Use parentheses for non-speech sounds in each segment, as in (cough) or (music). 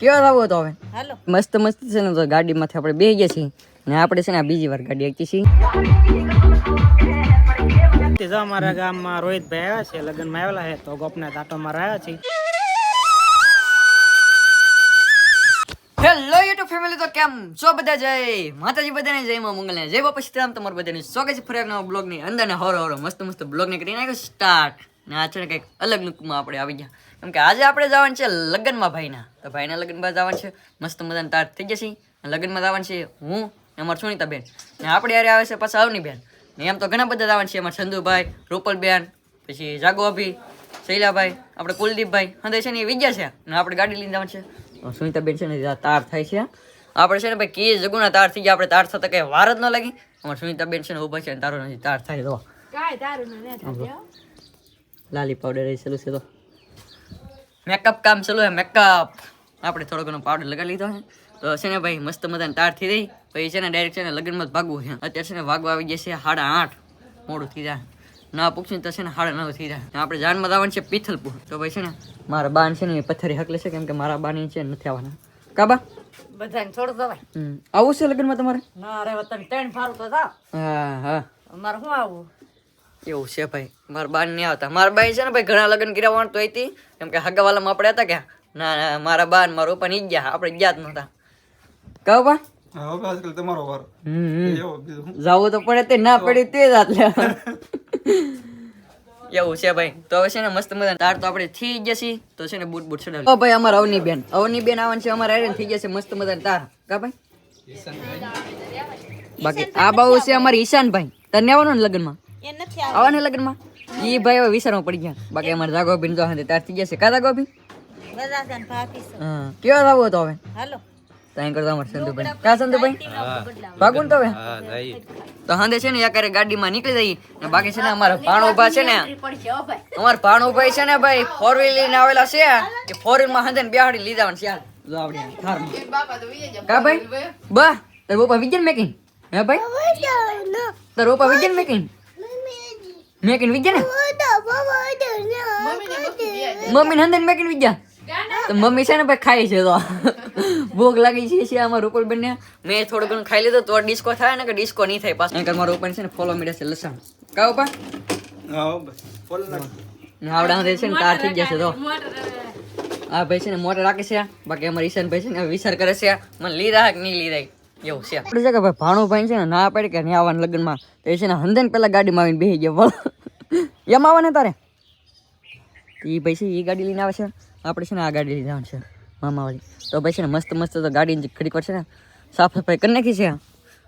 કેવા લાવો તો હવે મસ્ત મસ્ત છે ને તો ગાડીમાંથી આપણે બે ગયા છીએ. ને આપણે છે ને બીજી વાર ગાડી હાંકી છીએ. જો અમારા ગામમાં રોહિતભાઈ આવ્યા છે લગ્નમાં આવેલા છે તો ગોપના આટો મારા આવ્યા છે હેલો યુટ્યુબ ફેમિલી તો કેમ છો બધા? જય માતાજી બધાને જય માં મંગલ જય બાપા સીતારામ. તમારું બધાને સ્વાગત છે ફરી એક નવા બ્લોગની અંદર. ને હોરો હોરો મસ્ત મસ્ત બ્લોગ ને કરી નાખ્યો સ્ટાર્ટ આ છે ને કંઈક અલગ લુકમાં આપણે આવી ગયા. કેમ કે આજે આપણે જવાનું છે લગ્નમાં ભાઈના. તો ભાઈના લગ્નમાં જવાનું છે. મસ્ત મજાની તાર થઈ જશે. લગ્નમાં જવાનું છે હું ને અમારી સુનિતા બેન ને આપણે યારે આવે છે પાછા અવની બેન ને એમ તો ઘણા બધા જવાનું છે. અમારા ચંદુભાઈ રૂપલબેન, પછી જાગો અભી શૈલાભાઈ, આપણે કુલદીપભાઈ. હંદે છે ને એ વિજ્યા છે. ને આપણે ગાડી લઈને જવાનું છે. સુનિતાબેન છે ને તાર થાય છે. આપણે છે ને ભાઈ કે જગુના તાર થઈ ગયા. આપણે તાર થતા કંઈ વાર જ ન લાગી. અમારે સુનિતાબેન છે ને ઊભા છે તારો નથી, તાર થાય તો. કાંઈ તારું ન થાય લાલી પાવડર એ ચાલુ છે તો મેકઅપ કામ ચાલુ છે મેકઅપ આપણે થોડો ઘણો પાવડર લગાવી લીધો છે તો છે ને ભાઈ મસ્ત મજાની તાર થઈ રહી પછી છે ને ડાયરેક્ટ છે ને લગ્નમાં જ ભાગવું છે અત્યારે છે ને ભાગવા આવી જશે સાડા આઠ. મોડું થઈ જાય. ના પૂછીને તો છે ને સાડા નવ થઈ જાય. આપણે જાનમાં આવવાનું છે પિથલપુર. તો ભાઈ છે ને મારા બાન છે ને એ પથ્થરી હકલે છે કેમ કે મારા બાની છે નથી આવવાના. કાબા બધાને છોડ દવાય આવું છે લગ્નમાં તમારે? ના રે વતન ત્રણ ફારું તો હા હા. અમારે શું આવું? એવું છે ભાઈ. મારા બા નહીં આવતા. મારા બાઈ છે ને ભાઈ ઘણા લગ્ન કર્યા વાળતો હતી કેમ કે હગાવાલામાં આપણે હતા ક્યાં? ના ના મારા બાન મારા ઉપર નહીં ગયા. આપણે ગયા જ નહોતા. કહો બા હવે આજકાલ તમારો વાર. હમ એવો બીજું શું? જવું તો પડે તે ના પડે તે જ આટલે. એવું છે ભાઈ. તો હવે છે ને મસ્ત મજા તાર તો આપણે થઈ જશે. તો છે ને બૂટ બૂટ ચડાવી ઓ ભાઈ અમારા અવની બેન અવની બેન આવવાનું છે. અમારા આયરન થઈ છે મસ્ત મજાની તાર. કા ભાઈ? બાકી આ બાબુ છે અમારી ઈશાનભાઈ. તને આવવાનું ને લગ્નમાં? એ નથી આવું. આવવાને લગ્નમાં? ઈ ભાઈ હવે વિચારમાં પડી ગયા. બાકી અમારે જાગો બિન તો હાથે તાર થઈ જશે કા જાગો બેન હા. કેવા લાવો તો હવે? હાલો. ત્યાં કરતા અમારે સંધુભાઈ. કા સંધુભાઈ? ભાગું ને તો હવે? તો હાંદે છે ને યાર ગાડીમાં નીકળી જઈએ ને બાકી છે ને અમારા ભાણ ઊભા છે ને. અમારા ભાણ ઊભા છે ને ભાઈ. ફોર વ્હીલ લઈને આવેલા છે. કે ફોર વ્હીલમાં હાંદે ને બેહાડી લીધા છે યાર કા ભાઈ? બા તાર બાપા વિજન મેકિંગ હે ભાઈ? તાર બાપા વિજન મેકિંગ મેકિંગ વિદ્યા ને? મમ્મી ને હંદન મેકિંગ વિદ્યા? તો મમ્મી છે ને ભાઈ ખાઈ છે તો. ભૂખ લાગી છે છે અમારા ઉપર બન્યા મેં થોડું ઘણું ખાઈ લીધું તો ડિસ્કો થાય ને કે ડિસ્કો નહીં થાય પાછું. કારણ કે મારા ઉપર છે ને ફોલો મળે છે લસણ. કાવ પા હા હો બસ ફોલ નાખ. ને આવડા છે ને તાર થઈ જશે તો. આ ભાઈ છે ને મોટા રાખે છે. બાકી અમારા ઈશાન ભાઈ છે ને વિચાર કરે છે મને લીધા કે નહીં લીધા એવું છે. આપણે છે કે ભાઈ ભાણું ભાઈ છે ને ના પાડી કે નહીં આવવાના લગ્નમાં. તો એ છે ને હંદન પેલા ગાડીમાં આવીને બેસી ગયા. બોલો. એમ આવવાને તારે? એ ભાઈ છે એ ગાડી લઈને આવે છે. આપણે છે ને આ ગાડી લઈને આવવાનું છે મામાવાળી. તો ભાઈ છે ને મસ્ત મસ્ત તો ગાડીની ઘડીક વાર છે ને સાફ સફાઈ કરી નાખી છે.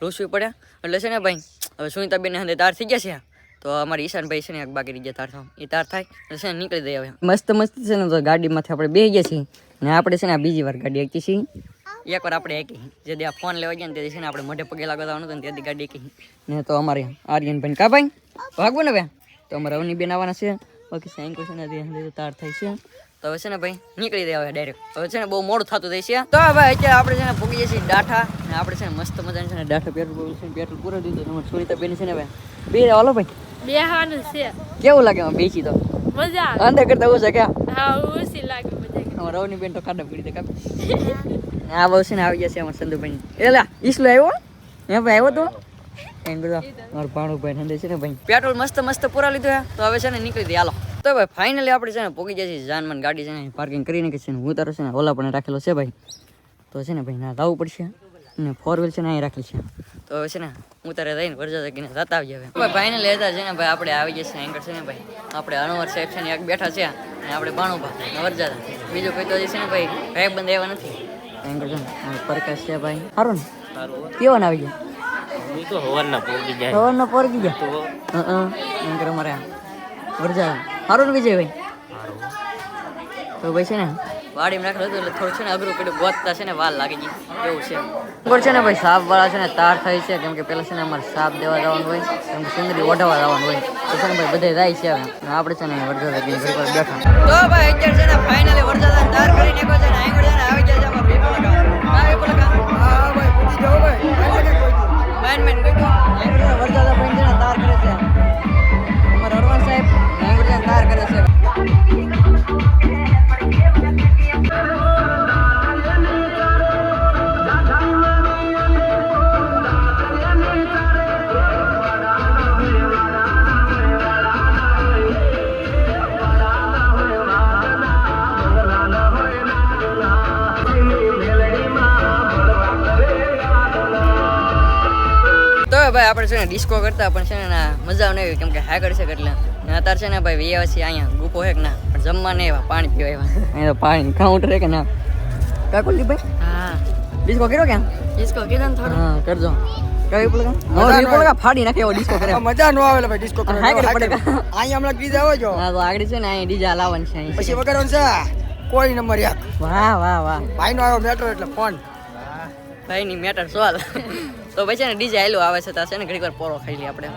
રોસવી પડ્યા એટલે છે ને ભાઈ હવે સુનિતાબેન હંદે તાર થઈ ગયા છે. તો અમારી ઈશાનભાઈ છે ને એક બાકી રહી ગયા તાર થાય એ તાર થાય એટલે છે ને નીકળી દઈએ હવે. મસ્ત મસ્ત છે ને તો ગાડીમાંથી આપણે બે ગયા છીએ. ને આપણે છે ને બીજી વાર ગાડી હાકી છીએ. એકવાર આપણે એક. જે દે ફોન લેવા ગયા ને તે છે ને આપણે મોઢે પગે લાગવા જવાનું હતું ને ત્યાંથી ગાડી કહી ને તો અમારે આર્યનભાઈ કા ભાઈ? ભાગવું ને ભાઈ તો અમારે અવની બેન આવવાના છે. બાકી સાયંકો છે ને તાર થાય છે. તો હવે છે ને ભાઈ નીકળી દે હવે ડાયરેક્ટ હવે છે ને બહુ મોડું થતું જાય છે. તો હવે અત્યારે આપણે છે ને પૂગી જઈએ છીએ ડાઠા. ને આપણે છે ને મસ્ત મજાની છે ને ડાઠા પેટ્રોલ છે પેટ્રોલ પૂરો દીધું અમારે સુનિતા બેન છે ને ભાઈ બે હાલો ભાઈ. બેહવાનું છે. કેવું લાગે આમાં બેસી તો? મજા અંદર કરતા ઓછા ક્યાં? હા ઓછી લાગે મજા. અમારા રવની બેન તો ખાડા પડી દે કાપી (laughs) આ બહુ છે ને આવી જશે અમારા સંધુભાઈ એલા ઈસલો આવ્યો? હે ભાઈ, આવ્યો તો? પેટ્રોલ મસ્ત મસ્ત પૂરા લીધું તો હવે છે ને નીકળી દે, હાલો. તો ભાઈ ફાઇનલી આપણે છે ને પોગી જશે જાનમાન ગાડી છે ને પાર્કિંગ કરીને કે છે ને, હું તારો છે ને ઓલા પણ રાખેલો છે ભાઈ. તો છે ને ભાઈ, ના, લાવવું પડશે. ને ફોર વ્હીલ છે ને, અહીં રાખેલી છે. તો હવે છે ને, હું તારે રહીને વરજા જગીને જતા આવી હવે. ભાઈ ફાઇનલી હતા છે ને ભાઈ, આપણે આવી જશે એંકર છે ને ભાઈ. આપણે અનવર સાહેબ છે ને એક બેઠા છે. અને આપણે ભાઈ વરજા બીજું કોઈ તો છે ને ભાઈ ભાઈ બંધ એવા નથી. એંકર છે ને? પ્રકાશ છે ભાઈ. સારું ને? કેવો ને આવી ગયા સવારના પોરગી ગયા? હા એંકર અમારે વરજા. સારું ને વિજય ભાઈ તો ભાઈ છે ને વાડીમાં નાખેલું હતું એટલે થોડું છે ને અઘરું પેલું ગોતતા છે ને વાર લાગી ગઈ. એવું છે. ઉપર છે ને ભાઈ સાપ વાળા છે ને તાર થાય છે. કેમ કે પેલા છે ને અમારે સાપ દેવા જવાનું હોય, કેમ કે સુંદરી ઓઢાવા જવાનું હોય. તો છે ને ભાઈ બધે જાય છે હવે. આપણે છે ને વરસાદ બેઠા. તો ભાઈ અત્યારે છે ને ફાઇનલી વરસાદ તાર કરી નાખ્યો છે ને છે ને આવી ગયા છે ભાઈ આપણે છે ને ડિસ્કો કરતા પણ છે ને મજા નહીં આવી કેમ કે હાકર છે એટલે. અત્યારે છે ને ભાઈ છે અહીંયા ગુપો હેક ના પણ જમવા નહીં આવ્યા પાણી પીવા આવ્યા. (laughs) અહીંયા તો પાણી કાઉન્ટર કે ના? કા કુલદીપભાઈ હા. ડિસ્કો કર્યો કે? ડિસ્કો કીધો ને થોડો. હા કરજો. કઈ પડે કા પડે ફાડી નાખે એવો ડિસ્કો કરે મજા નો આવે ભાઈ ડિસ્કો પડે. અહીંયા હમણાં કીધા આવો હા તો આગળ છે ને અહીંયા ડીજા લાવવાનું છે અહીં પછી વગાડવાનું છે? કોઈ નંબર એક. વાહ વાહ વાહ. ભાઈ નો આવ્યો મેટ્રો એટલે ફોન ભાઈ ની મેટર સવાલ તો પછી છે ને ડીજે આયલું આવે છે ત્યાં છે ને ઘડીક વાર પોરો ખાઈ લઈએ આપણે.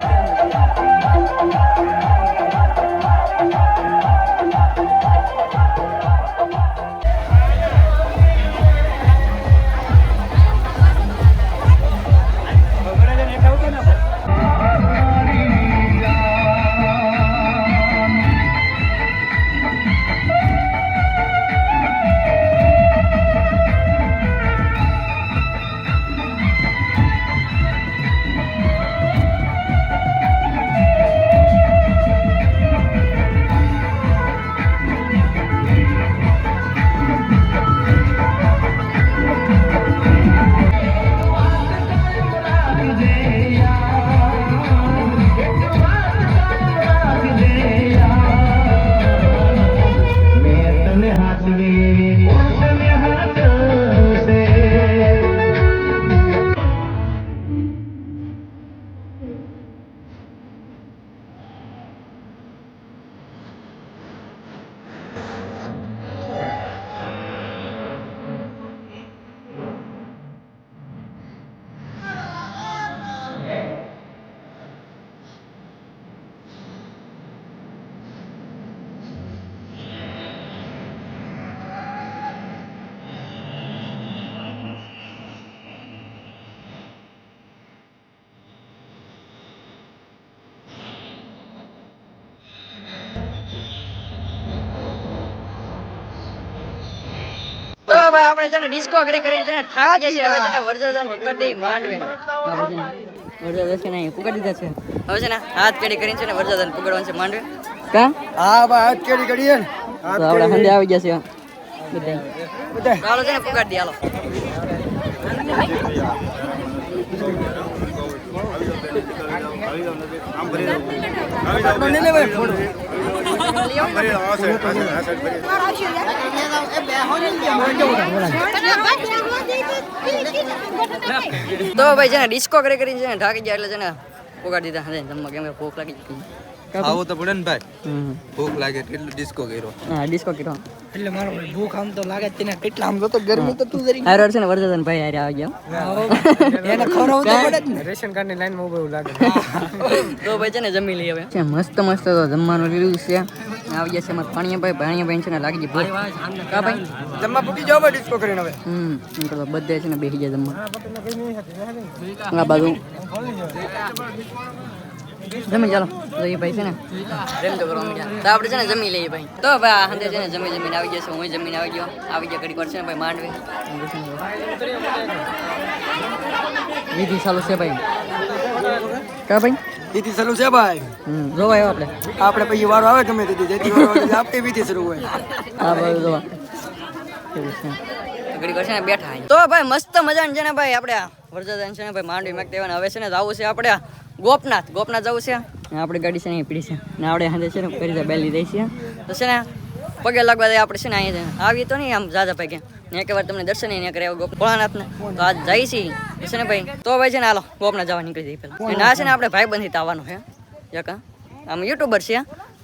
તો ભાઈ આપણે છે ને ડિસ્કો કરી કરી છે ને થાક જઈએ. હવે છે ને વરસાદ પકડી માંડવે વરસાદ છે ને પકડી દીધા છે. હવે છે ને હાથ કેડી કરીને છે ને વરસાદ પકડવાનું છે માંડવે. કા? હા ભાઈ હાથ કેડી કરીએ ને. આપણે હંડે આવી ગયા છે બધા બધા ચાલો છે ને પકડી દે હાલો. જાવ આવી ફોન તો ભાઈ છે ને ડિસ્કો કરી કરીને છે ને, ઢાકી ગયા એટલે છે ને પોગાડી દીધા. જમવા કેમ ભૂખ લાગી ગઈ. આવું તો? પડે ને ભાઈ. ભૂખ લાગે કેટલું ડિસ્કો કર્યો? હા ડિસ્કો કીધો એટલે મારો ભૂખ આમ તો લાગે તેને કેટલા આમ તો ગરમી તો તું જરી. હારો છે ને ભાઈ હારે આવી ગયા એને ખવડાવવું તો પડે ને. રેશન કાર્ડની લાઈનમાં ઊભો લાગે. તો ભાઈ છે ને જમી લઈએ હવે. છે મસ્ત મસ્ત તો જમવાનું લીધું છે. આવી ગયા છે અમારા પાણીયા ભાઈ પાણીયા ભાઈ છે ને લાગી ગઈ કા ભાઈ? જમવા પૂકી જાવ ડિસ્કો કરીને હવે. હમ એમ બધે છે ને બેસી ગયા જમવા. આ બાજુ. જમી ચાલો. જઈએ ભાઈ છે ને. રેમ તો કરવા માંડ્યા. તો આપણે છે ને જમી લઈએ ભાઈ. તો ભાઈ આ હંતે છે ને જમી જમીને આવી ગયા છે. હું જમીને આવી ગયો. આવી ગયા ઘડી પર છે ને ભાઈ માંડવી. વિધિ ચાલુ છે ભાઈ. કા ભાઈ? વિધિ ચાલુ છે ભાઈ. હમ જોવા આવ્યો આપણે. આપણે પછી વારો આવે ગમે તેથી. જેથી વારો આવે એટલે વિધિ શરૂ હોય. હા ભાઈ જોવા. છે. ઘડી છે ને બેઠા તો ભાઈ મસ્ત મજાનું છે ને ભાઈ આપણે આ વરસાદ છે ને ભાઈ માંડવી મેક દેવાના. હવે છે ને જવું છે આપણે ગોપનાથ. ગોપનાથ જવું છે? આપણી ગાડી છે ને પડી છે. ને આપણે હાથે છે ને કરી દે બેલી દઈ છે. તો છે ને પગે લાગવા દે આપણે છે ને અહીંયા છે આવીએ તો નહીં આમ જાજા પગે. ને એક વાર તમને દર્શન અહીંયા કરે ગોપ ભોળાનાથને તો આજ જાય છે. છે ને ભાઈ તો ભાઈ છે ને હાલો ગોપનાથ જવા નીકળી જઈએ પહેલા. ના છે ને આપણે ભાઈ બંધી આવવાનું છે. યકા આમ યુટ્યુબર છે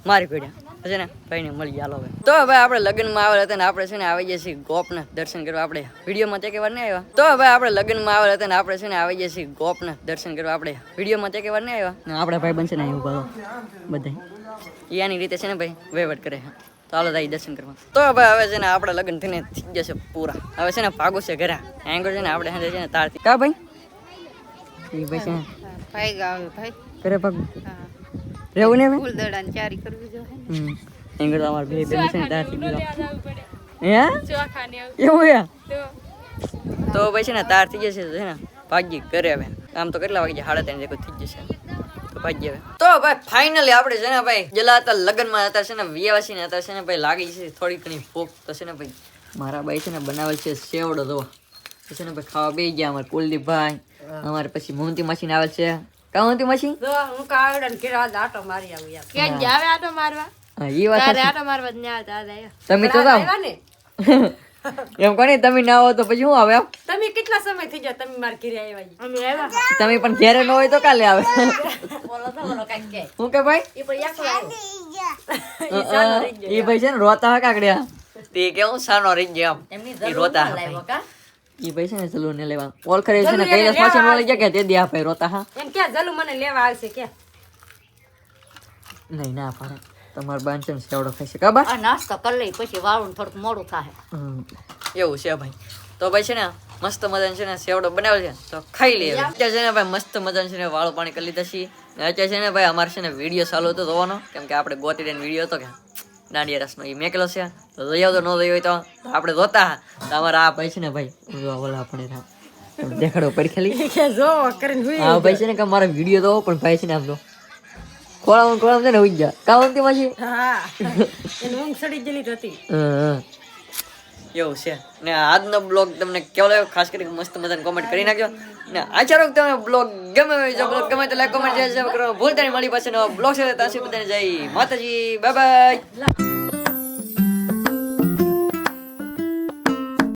મારી પીડ્યા છે ને ભાઈને મળી ચાલો હવે. તો હવે આપણે લગ્નમાં આવેલા હતા ને આપણે છે ને આવી જઈએ છીએ ગોપનાથ દર્શન કરવા. આપણે વિડીયોમાં તે વાર નહીં આવ્યા. તો હવે આપણે લગ્નમાં આવેલા હતા ને આપણે છે ને આવી જઈએ છીએ ગોપનાથ દર્શન કરવા. આપણે વિડીયોમાં તે વાર નહીં આવ્યા. આપણે ભાઈ બનશે ને એવું બધો બધા એની રીતે છે ને ભાઈ વહીવટ કરે છે. ચાલો હાલો દર્શન કરવા. તો હવે હવે છે ને આપણે લગ્ન થઈને થઈ જશે પૂરા. હવે છે ને ભાગો છે ઘરે. એંગો છે ને આપણે હાજર છે ને તારથી કા ભાઈ? એ ભાઈ છે ભાઈ ગાવે ભાઈ. ઘરે ભાગ. રહેવું ને ફૂલ દડાની ચારી કરવી જો હે એંગળ અમારે બે બેન છે ને તારથી ગયો હે? ચોખાને એવું હે? તો તો ભાઈ છે ને તાર થઈ જશે છે ને ભાગી કરે હવે. આમ તો કેટલા વાગે સાડા ત્રણ જેવું થઈ જશે. તો ભાગી હવે. તો ભાઈ ફાઇનલી આપણે છે ને ભાઈ જેલા હતા લગ્નમાં હતા છે ને વિયાવાસી હતા છે ને ભાઈ લાગી છે થોડી ઘણી ભૂખ. તો છે ને ભાઈ મારા ભાઈ છે ને બનાવેલ છે સેવડો તો છે ને ભાઈ ખાવા બે ગયા અમારે કુલદીપભાઈ. અમારે પછી મોહનતી માસીને આવેલ છે. કાવંતી મશીન જો હું કાવડન કેરા આટો મારી આવું યાર. ક્યાં જાવે આટો મારવા? હા ઈ વાત તારે આટો મારવા જ ન્યા. તમે તો જાવ (laughs) એમ કોને તમે ના હો તો પછી હું આવે તમે કેટલા સમય થઈ ગયા તમે માર ઘરે આવ્યા ઈ? અમે આવ્યા. તમે પણ ઘેરે ન હોય તો કાલે આવે. (laughs) બોલો તો બોલો કાઈ કે. હું કે ભાઈ? ઈ પણ આવ્યો. એ (laughs) ભાઈ છે ને રોતા હા કાકડ્યા તે કેવું સાનો રહી ગયા એમની જરૂર રોતા ભાઈ. કા? એ ભાઈ છે ને જલુ ને લેવા. ઓળખરે છે ને કૈલાસ પાછળ વાળી ગયા કે તે દે આ ભાઈ રોતા હા? એમ કે જલુ મને લેવા આવશે કે? નહીં ના પાડે. તમાર બાન છે સેવડો ખાઈ છે કાબા આ નાસ્તો કરી લઈ પછી વાળું થોડુંક મોડું થાહે. એવું છે ભાઈ. તો ભાઈ છે ને મસ્ત મજાનું છે ને સેવડો બનાવેલ છે તો ખાઈ લઈએ અત્યારે છે ને ભાઈ મસ્ત મજાનું છે ને વાળું પાણી કરી લીધા છીએ. અત્યારે છે ને ભાઈ અમારે છે ને વીડિયો ચાલુ હતો જોવાનો. કેમ કે આપણે ગોતી વીડિયો હતો કે દાંડિયા રસનો એ મેકેલો છે. તો જોઈ આવતો ન જોઈ હોય તો તો આપણે જોતા. તમારા આ ભાઈ છે ને ભાઈ જો ઓલા આપણે દેખાડો પડી ખાલી જો કરીને હુઈ આ ભાઈ છે ને કે મારા વીડિયો તો પણ ભાઈ છે ને આમ તો ખોળામાં ખોળામાં છે ને હુઈ જા કાવંતી માસી હા. (laughs) એને ઊંઘ સડી ગયેલી હતી. હં. એવું છે. ને આજનો બ્લોગ તમને કેવો લાગ્યો? ખાસ કરીને મસ્ત મજાનો કોમેન્ટ કરી નાખજો. ને આચારો તમે બ્લોગ ગમે જો બ્લોગ ગમે તો લાઈક કોમેન્ટ શેર કરો ભૂલતા નહીં મળી પાસે બ્લોગ છે ત્યાં સુધી બધાને જય માતાજી. Bye bye.